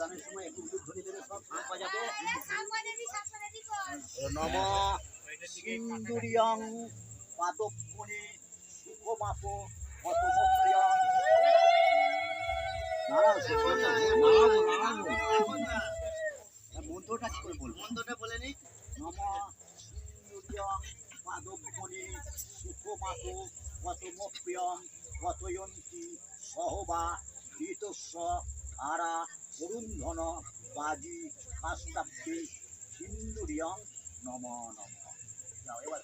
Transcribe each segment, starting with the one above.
দোকানের সময় একটু একটু ধরে ধরে সব ফাঁকা যাবে নম সিন্দুরিয়ং পাদপনে সুখমাপ পতমপ্রিয়ং মন্ত্রটা কি করে বলব? মন্ত্রটা বলে নি। নম সিন্দুরিয়ং পাদপনে সুখমাপ পতমপ্রিয়ং পতয়ন্তী সহবা ঋতস্ব আরা অরুন্ধন বাজি কাস্তাব্দে সিন্দুরিয়ং নম নম। এবার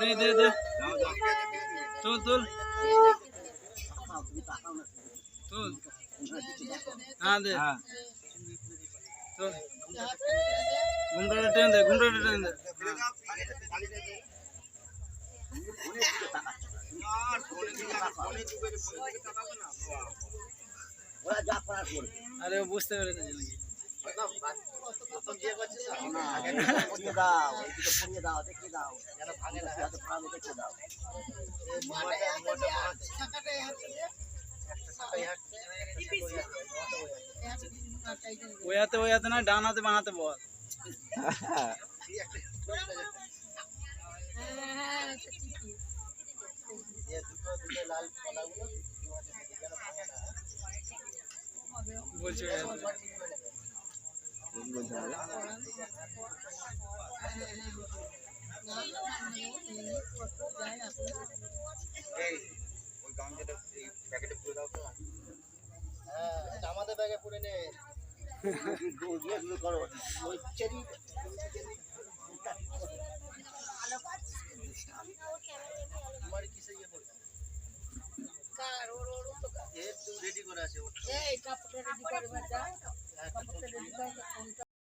দে দে দে। তুল তুল। তুল। হ্যাঁ দে। তুল। ঘুমটাটা টেন দে ঘুমটাটা টেন দে। আরে ও বুঝতে পেরেছে নাকি। না, দাও দাও দাও। না হাতে ভাঙে দেখে দাও। ওই হাতে ওই হাতে না ডান হাতে বাঁ হাতে বল। হাতে আমাদের ব্যাগে পুরে নে করো ওই চেরি রেডি করে? আছে ওর এই কাপড়টা রেডি করবার যা কাপড়টা রেডি করে